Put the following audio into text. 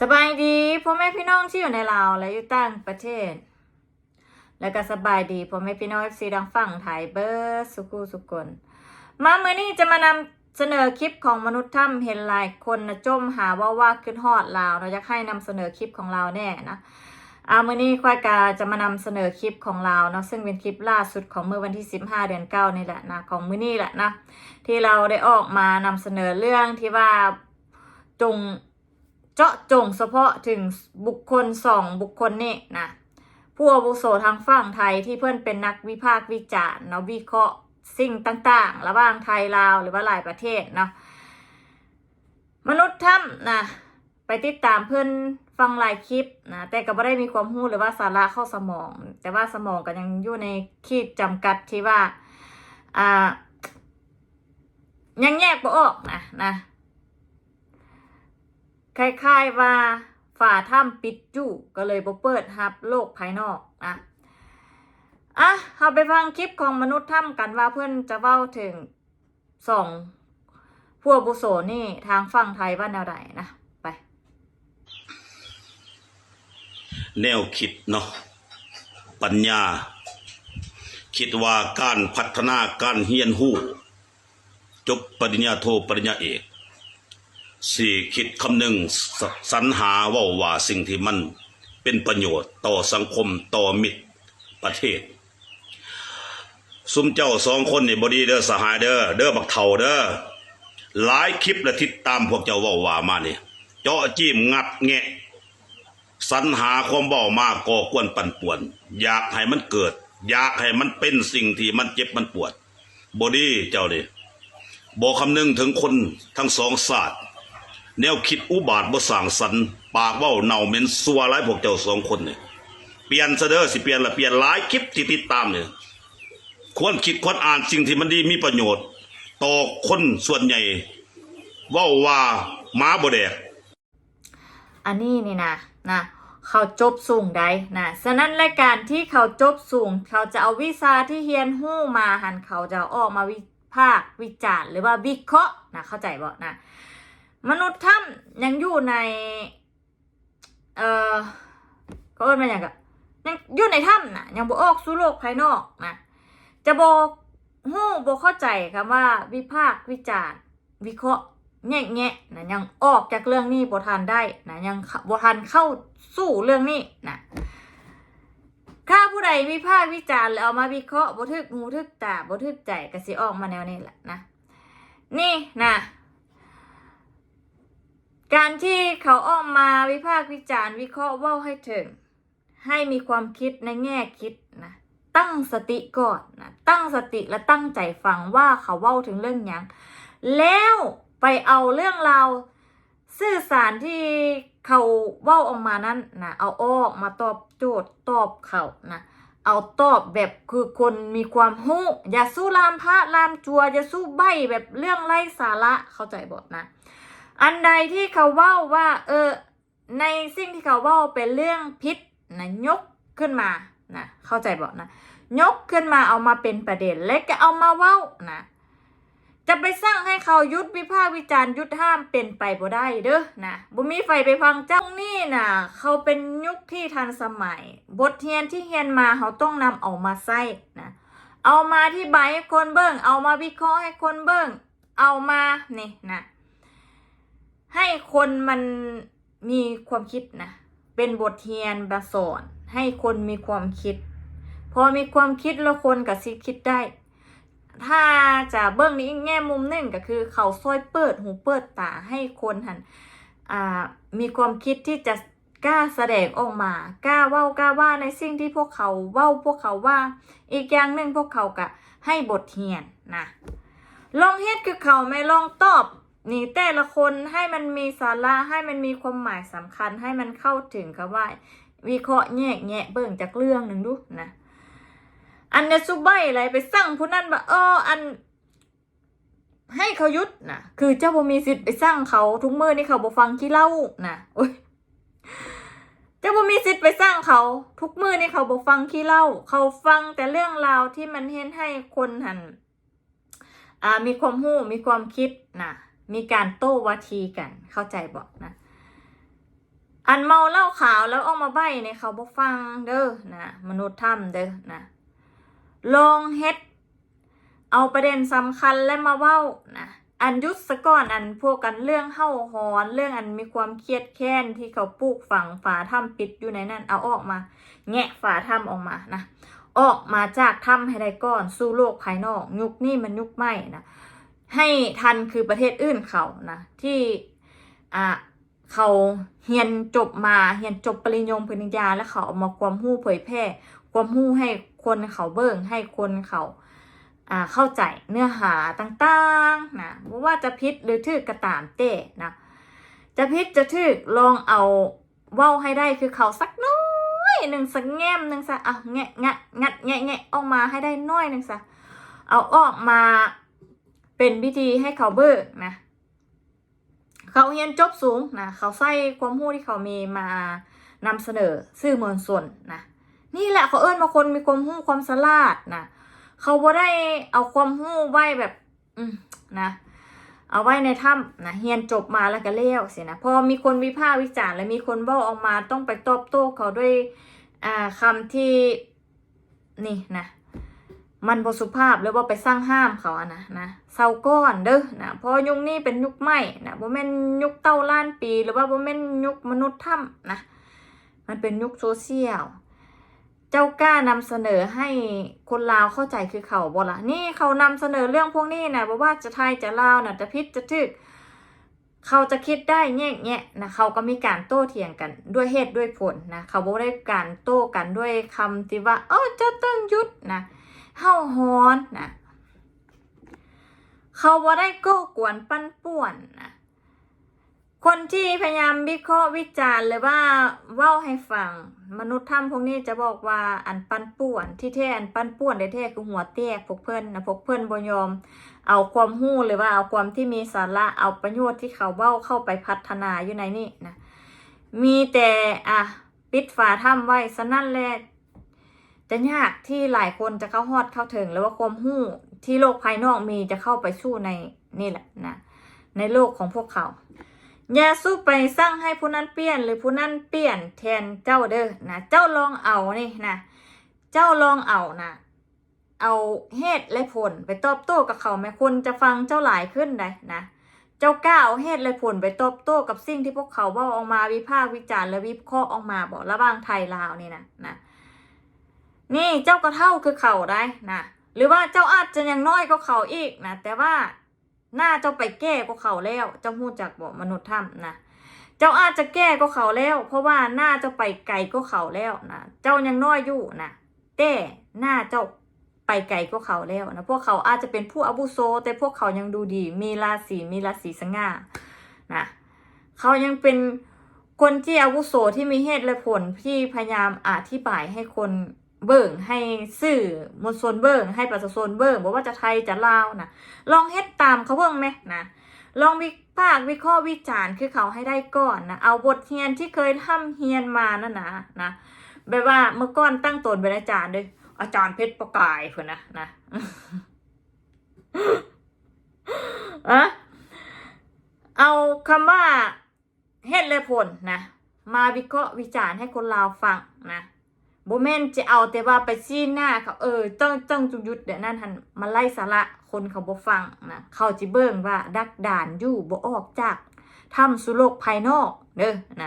สบายดีพ่อแม่พี่น้องที่อยู่ในลาวและอยู่ต่างประเทศ แล้วก็สบายดีพ่อแม่พี่น้องเอฟซีดังฝั่งไทยเบอร์สุกูสุกนมาเมื่อนี้จะมานำเสนอคลิปของมนุษย์ถ้ำเห็นหลายคนนะจมหาว่าว่าขึ้นฮอดลาวเราจะให้นำเสนอคลิปของเราแน่นะอามื่อนี้ควายกาจะมานำเสนอคลิปของเราเนาะซึ่งเป็นคลิปล่าสุดของเมื่อวันที่ 15 เดือน9นี่แหละนะของมื้อนี้แหละนะที่เราได้ออกมานำเสนอเรื่องที่ว่าจง เจาะจงเฉพาะถึงบุคคลสองบุคคลนี่นะผู้อาวุโสทางฝั่งไทยที่เพื่อนเป็นนักวิพากษ์วิจารณ์เนาะวิเคราะห์สิ่งต่างๆ ระหว่างไทยลาวหรือว่าหลายประเทศเนาะมนุษย์ถ้ำนะไปติดตามเพื่อนฟังหลายคลิปนะแต่ก็ไม่ได้มีความรู้หรือว่าสาระเข้าสมอง แต่ว่าสมองก็ยังอยู่ในขีดจำกัดที่ว่าอ่ายังแยกบ่ออกนะนะ คล้ายๆว่าฝาถ้ำปิดจู่ก็เลยบ่เปิดรับโลกภายนอกนะอะเราไปฟังคลิปของมนุษย์ถ้ำกันว่าเพื่อนจะเว้าถึงสองพวกบุโสนี่ทางฝั่งไทยว่าแนวใดนะไป แนวคิดเนาะปัญญา คิดว่าการพัฒนาการเฮียนหู้ จบปริญญาโทปริญญาเอก สี่คิดคำหนึ่งสสรรหาว่าว่าสิ่งที่มันเป็นประโยชน์ต่อสังคมต่อมิตรประเทศซุ้มเจ้าสองคนนี่บดีเด้อสหายเด้อเด้อบักเท่าเด้อหลายคลิปและทิศตามพวกเจ้าว่าว่ามานี่เจาะจิ้มงัดแงะสรรหาความเบ้ามาก่อกวนปั่นป่วน อยากให้มันเกิด อยากให้มันเป็นสิ่งที่มันเจ็บมันปวดบอดี้เจ้าดิบอกคำนึงถึงคนทั้งสองศาสตร์ แนวคิดอุบาทบ่สร้างสรรปากเว้าเน่าเหม็นซัวหลายพวกเจ้าสองคนเนี่ยเปลี่ยนซะเด้อสิเปลี่ยนละเปลี่ยนหลายคลิปที่ติดตามเนี่ยควรคิดควรอ่านสิ่งที่มันดีมีประโยชน์ ต่อคนส่วนใหญ่ว้าว่าหมาบ่แดกอันนี้นี่นะนะเขาจบสูงได้นะฉะนั้นรายการที่เขาจบสูง เขาจะเอาวิชาที่เฮียนหู้มาหันเขาจะออกมาวิพากวิจารณ์หรือว่าวิเคราะห์นะเข้าใจบ่นะ มนุษย์ถ้ำยังอยู่ใน เอ่อเขาเอิ้นมาอย่างกับยังอยู่ในถ้ำนะยังบ่ออกสู่โลกภายนอกนะจะบอกหู้บ่เข้าใจคำว่า วิพากษ์วิจารณ์วิเคราะห์แง่แง่นะยังออกจากเรื่องนี้บ่ทันได้นะยังบ่ทันเข้าสู่เรื่องนี้นะถ้าผู้ใดวิพากษ์วิจารณ์แล้วเอามาวิเคราะห์บ่ทึกหูทึกตาบ่ทึกใจก็สิออกมาแนวนี้แหละนะ นี่นะ การที่เขาออกมาวิพากษ์วิจารณ์วิเคราะห์ว่าให้ถึง ให้มีความคิดในแง่คิดนะ ตั้งสติก่อนนะตั้งสติและตั้งใจฟังว่าเขาเว้าถึงเรื่องยังแล้วไปเอาเรื่องราวสื่อสารที่เขาเว้าออกมานั้นนะเอาออกมาตอบโจทย์ตอบเขานะเอาตอบแบบคือคนมีความหู้อย่าสู้ลามพระลามจัวอย่าสู้ใบแบบเรื่องไร้สาระเข้าใจบทนะ อันใดที่เขาว้าว่า เออ ในสิ่งที่เขาว้าเป็นเรื่องพิษนะยกขึ้นมานะเข้าใจบอกนะ ยกขึ้นมาเอามาเป็นประเด็นและก็เอามาเว้านะจะไปสร้างให้เขายุดวิพากษ์วิจารณ์ยุดห้ามเป็นไปบ่ได้เด้อนะบ่มีไฟไปฟังเจ้านี่นะเขาเป็นยุคที่ทันสมัย บทเรียนที่เรียนมาเขาต้องนำเออกมาใส่นะเอามาที่ใบให้คนเบิ่งเอามาวิเคราะห์ให้คนเบิ่งเอามานี่นะ ให้คนมันมีความคิดนะ เป็นบทเรียนบาสอนให้คนมีความคิด พอมีความคิดแล้วคนกับสิคิดได้ ถ้าจะเบื้องนี้แง่มุมหนึ่งก็คือ เขาซอยเปิดหูเปิดตาให้คนหันมีความคิดที่จะกล้าแสดงออกมากล้าเว้ากล้าว่าในสิ่งที่พวกเขาเว้าพวกเขาว่า อีกอย่างหนึ่งพวกเขาก็ให้บทเรียนนะลองเฮ็ดคือเขาไม่ลองตอบ นี่แต่ละคนให้มันมีสาระให้มันมีความหมายสำคัญให้มันเข้าถึงคำว่า วิเคราะห์แยกแยะเบิ่งจากเรื่องหนึ่งดูนะอันเนี้ยซุบใบอะไรไปสั่งผู้นั้นว่าเอออัน ให้เขายุดนะคือเจ้าบ่มีสิทธิ์ไปสั่งเขาทุกมือนี่เขาบ่ฟังขี้เล่านะโอ้ยเจ้าบ่มีสิทธิ์ไปสั่งเขา ทุกมือนี่เขาบ่ฟังขี้เล่า เขาฟังแต่เรื่องราวที่มันเห็นให้คนหันอ่ามีความหู้มีความคิดนะ มีการโต้วาทีกันเข้าใจบอกนะ อันเมาเหล้าขาวแล้วออกมาใบ้เนี่ยเขาบ่ฟังเด้อนะมนุษย์ถ้ำเด้อนะลองเฮ็ด เอาประเด็นสำคัญและมาเว้านะอันยุดสะก่อนอันพวกกันเรื่องเฮ้าหอนเรื่องอันมีความเครียดแค้นที่เขาปลูกฝังฝาถ้ำปิดอยู่ในนั้นเอาออกมา แงะฝาถ้ำออกมานะออกมาจากถ้ำให้ได้ก่อน สู่โลกภายนอก ยุคนี้มันยุคใหม่นะ ให้ทันคือประเทศอื่นเขานะที่อ่าเขาเรียนจบมาเรียนจบปริญญาปริญญาแล้วเขาเอามาความรู้เผยแพร่ ความรู้ให้คนเขาเบิ่งให้คนเขาอ่าเข้าใจเนื้อหาต่างๆนะบ่ว่าจะพิษหรือถือกระตามเต้นะจะพิษจะถือลองเอาเว้าให้ได้คือเขาสักน้อยหนึ่งสักแง้มหนึ่งซะอะแงะงะงัดแงะแงะออกมาให้ได้น้อยหนึ่งซะเอาออกมา เป็นพิธีให้เขาเบิกนะ เขาเรียนจบสูงนะเขาใส่ความรู้ที่เขามีมานำเสนอสื่อมวลชนนะนี่แหละเขาเอิ้นมาคนมีความรู้ความสลาดนะเขาบ่ได้เอาความรู้ไว้แบบ อืมนะเอาไว้ในถ้ำนะเรียนจบมาแล้วก็เลี้ยวสินะพอมีคนวิพากษ์วิจารณ์และมีคนบ้าออกมาต้องไปตอบโต้เขาด้วยอ่าคำที่นี่นะ มันบสุภาพหรือว่าไปสร้างห้ามเขาอะนะนะเศร้าก้อนเด้อนะเพราะยุคนี้เป็นยุคใหม่นะบ่แม่นยุคเต้าล้านปี หรือว่าบ่แม่นยุคมนุษย์ถ้ำนะมันเป็นยุคโซเชียลเจ้ากล้านำเสนอให้คนลาวเข้าใจคือเขาบ่ละนี่เขานำเสนอเรื่องพวกนี้นะบ่ว่าจะไทยจะลาวนะจะพิษจะทึก เขาจะคิดได้แง่แง่นะเขาก็มีการโต้เถียงกันด้วยเหตุด้วยผลนะเขาบ่ได้การโต้กันด้วยคำที่ว่าเออเจะต้องหยุดนะ เฮาฮอนนะเขาบ่ได้โก้กวนปั้นป่วนนะคนที่พยายามวิเคราะห์วิจารณ์หรือว่าเว้าให้ฟัง มนุษย์ถ้ำพวกนี้จะบอกว่าอันปั้นป่วน ที่แท้อันปั้นป่วนได้แท้คือหัวแตกพวกเพิ่อนนะพวกเพิ่อนบ่ยอม เอาความรู้หรือว่าเอาความที่มีสาระเอาประโยชน์ที่เขาเว้าเข้าไปพัฒนาอยู่ในนี่นะมีแต่อะปิดฝาถ้ำไว้สนั่นแหละ จะยากที่หลายคนจะเข้าฮอดเข้าถึง หรือว่าความรู้ที่โลกภายนอกมีจะเข้าไปสู้ในนี่แหละนะในโลกของพวกเขา อย่าสู้ไปสร้างให้ผู้นั้นเปลี่ยน หรือผู้นั้นเปลี่ยนแทนเจ้าเด้อนะเจ้าลองเอานี่นะเจ้าลองเอานะเอาเหตุและผลไปตอบโต้กับเขาแม้คนจะฟังเจ้าหลายขึ้นได้นะเจ้ากล้าเอาเหตุและผลไปตอบโต้กับสิ่งที่พวกเขาว่าออกมาวิพากษ์วิจารณ์และวิเคราะห์ออกมาบอกระหว่างไทยลาวนี่นะนะ นี่เจ้าก็เท่าคือเขาได้นะหรือว่าเจ้าอาจจะยังน้อยกว่าเขาอีกนะแต่ว่าหน้าเจ้าไปแก้กว่าเขาแล้ว เจ้าหู้จักบอกมนุษย์ถ้ำนะเจ้าอาจจะแก้กว่าเขาแล้ว เพราะว่าหน้าเจ้าไปไกลกว่าเขาแล้วนะเจ้ายังน้อยอยู่นะแต่หน้าเจ้าไปไกลกว่าเขาแล้วนะพวกเขาอาจจะเป็นผู้อาวุโสแต่พวกเขายังดูดี มีราศีมีราศีสง่านะเขายังเป็นคนที่อาวุโสที่มีเหตุและผลที่พยายามอธิบายให้คน เบิ่งให้สื่อมวลชนเบิ่งให้ประชาชนเบิ่งบอกว่าจะไทยจะลาวนะลองเฮ็ดตามเขาเบิ่งไหมนะลองวิพากวิเคราะห์วิจารณ์คือเขาให้ได้ก่อนนะเอาบทเรียนที่เคยทำเรียนมานั่นนะนะแบบว่าเมื่อก่อนตั้งตนเป็นอาจารย์ด้วยอาจารย์เพชรประกายเพื่อนนะนะอะเอาคำว่าเหตุและผลนะมาวิเคราะห์วิจารณ์ให้คนลาวฟังนะ โบแมนจะเอาแต่ว่าไปชี้หน้าเขาเออจ้องจ้องจุยุดเดี๋ยวนั่นหันมาไล่สาระคนเขาบ่ฟังนะเขาจิเบิ่งว่าดักด่านอยู่บ่ออกจากถ้ำสุโลกภายนอกเด้อนะ